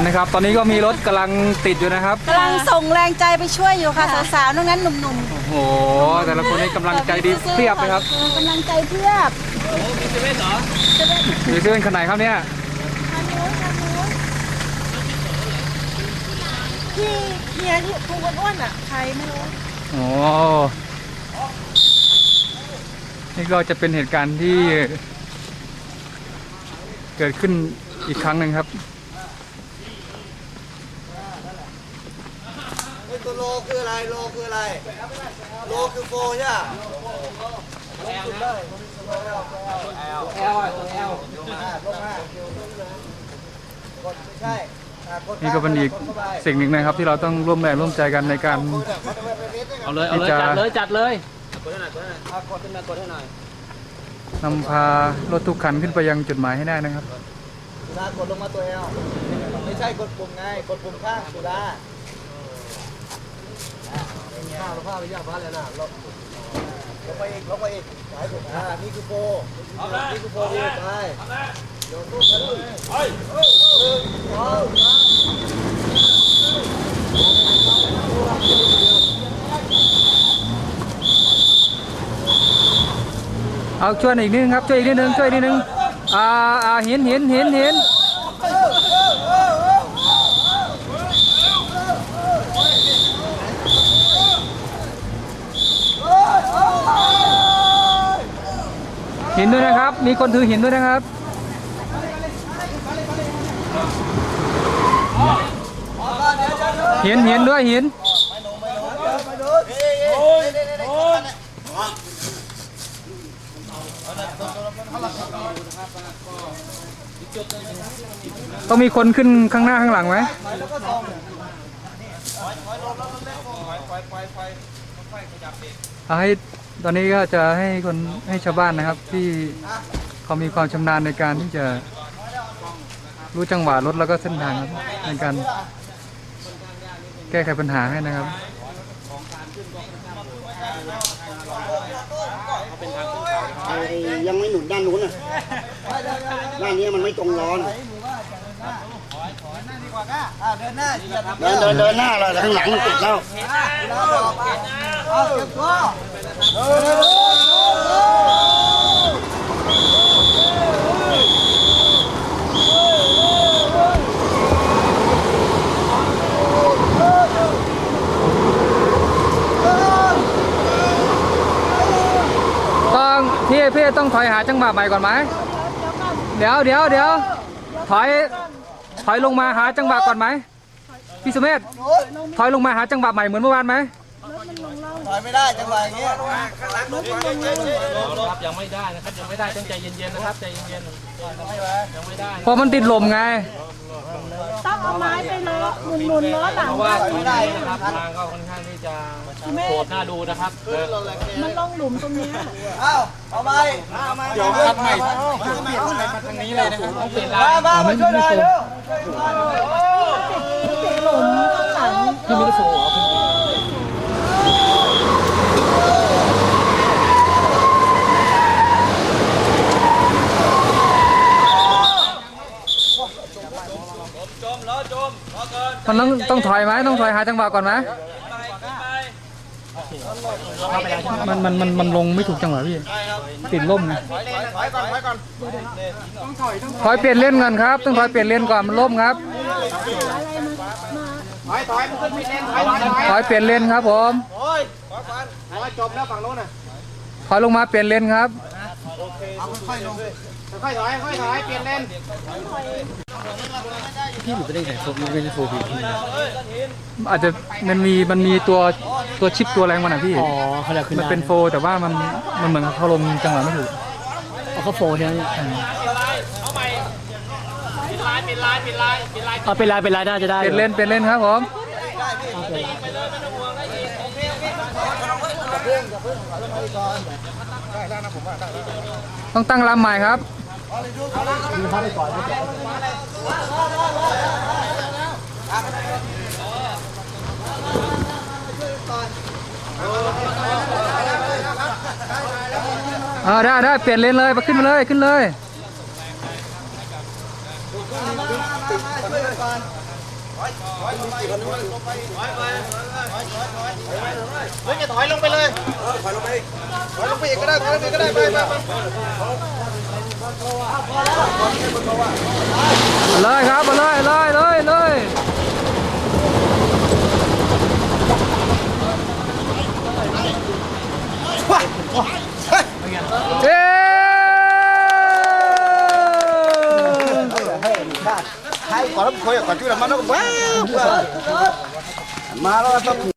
นะครับ ตอนนี้ก็มีรถกำลังติดอยู่นะครับ กำลังส่งแรงใจไปช่วยอยู่ค่ะ สาวๆนั่นนั้นหนุ่มโอ้โห แต่ละคนนี้กำลังใจดีเพียบเลยครับกำลังใจเพียบมีเซเว่นขนาดครับเนี่ยที่เฮียที่พุงอ้วนๆอะ ใครไม่รู้ โอ้นี่ก็จะเป็นเหตุการณ์ที่เกิดขึ้นอีกครั้งหนึ่งครับ เฮ้ย ตัวโลคืออะไรโลคืออะไร โลคือโฟใช่ไหมแอลนะแอลแอลแอลลงมาลงมากดไม่ใช่อะกดนี่ก็เป็นอีกสิ่งหนึ่งนะครับที่เราต้องร่วมแรงร่วมใจกันในการเอาเลย เอาเลยที่จะจัดเลย จัดเลยกดให้หน่อยกดให้หน่อยอะกดขึ้นมากดให้หน่อยนำพารถทุกคันขึ้นไปยังจุดหมายให้ได้นะครับ สุดากดลงมาตัวแอลไม่ใช่กดปุ่มไงกดปุ่มข้างสุดา ข้าวเราข้าวไปย่างบ้าแล้วนะลงลงไปอีกลงไปอีกสายสุดอ่านี่คือโฟนี่คือโฟดีไปโยนลูกไปเลยไปหนึ่งสองสามเอาช่วยอีกนิดนึงครับช่วยอีกนิดนึงช่วยอีกนิดนึงอ่าอ่าเห็นเห็นเห็นเห็น หินด้วยนะครับ มีคนถือหินด้วยนะครับเห็นเห็นด้วยหินต้องมีคนขึ้นข้างหน้าข้างหลังไหมเอาให้ ตอนนี้ก็จะให้คนให้ชาวบ้านนะครับ ที่เขามีความชำนาญในการที่จะรู้จังหวะรถแล้วก็เส้นทางครับในการแก้ไขปัญหาให้นะครับยังไม่หนุนด้านนู้นน่ะด้านนี้มันไม่ตรงร้อนเดินหน้าเดินเดินเดินหน้าเลยข้างหลังมันติดแล้วเอาเก็บตัว ต้องพี่พี่ต้องถอยหาจังหวะใหม่ก่อนไหมเดี๋ยวเดี๋ยวเดี๋ยวถอยถอยลงมาหาจังหวะก่อนไหมพี่สุเมธถอยลงมาหาจังหวะใหม่เหมือนเมื่อวานไหม ถอยไม่ได้จังหวะอย่างเงี้ยข้างหลังรถถอยเย็นครับยังไม่ได้นะครับยังไม่ได้ต้องใจเย็นๆนะครับใจเย็นๆยังไม่ได้เพราะมันติดลมไงต้องเอาไม้ไปเลาะหมุนๆล้อหลังเพราะว่าตรงนี้นะครับทางก็ค่อนข้างที่จะโหดน่าดูนะครับมันลงหลุมตรงเนี้ยเอ้าเอาไปเอามาเดี๋ยวครับใหม่ทางนี้เลยนะครับต้องเปลี่ยนลามายมามาช่วยหน่อยเร็วติดหลุมข้างหลังพี่มิโฟเหรอพี่ มันต้องต้องถอยไหมต้องถอยหาจังหวะก่อนไหมมันมันมันมันลงไม่ถูกจังหวะพี่ติดล่มไงถอยถอยเปลี่ยนเล่นก่อนครับ ต้องถอยเปลี่ยนเล่นก่อนมันล่มครับถอยเปลี่ยนเลนครับผมถอยลงมาเปลี่ยนเลนครับเอา ค่อยๆลงค่อยๆถอยค่อยๆถอยเปลี่ยนเลนพี่หลุดไปได้ไงโฟไม่ใช่โฟพี่อาจจะมันมีมันมีตัวตัวชิปตัวแรงมันอะพี่อ๋อเขาเรียกขึ้นมันได้เป็นโฟร์แต่ว่ามันมันเหมือนเขาลงจังหวะไม่ถูกเอาเขาโฟใช่ไหมอ่าเอาเป็นลายเป็นลายน่าจะได้เปลี่ยนเลนเปลี่ยนเลนครับผมต้องตั้งลำใหม่ครับ เออได้ได้เปลี่ยนเลนเลยมาขึ้นมาเลยขึ้นเลยช่วยกันก่อนเฮ้ยจะถอยลงไปเลยถอยลงไปถอยลงไปอีกก็ได้ถอยลงไปอีกก็ได้ไปไปไป เลยครับมาเลยเลยเลยเลยเอ๊ะใครก่อนแล้วคุยก่อนช่วยมันแล้วว้าวมาแล้วต้อง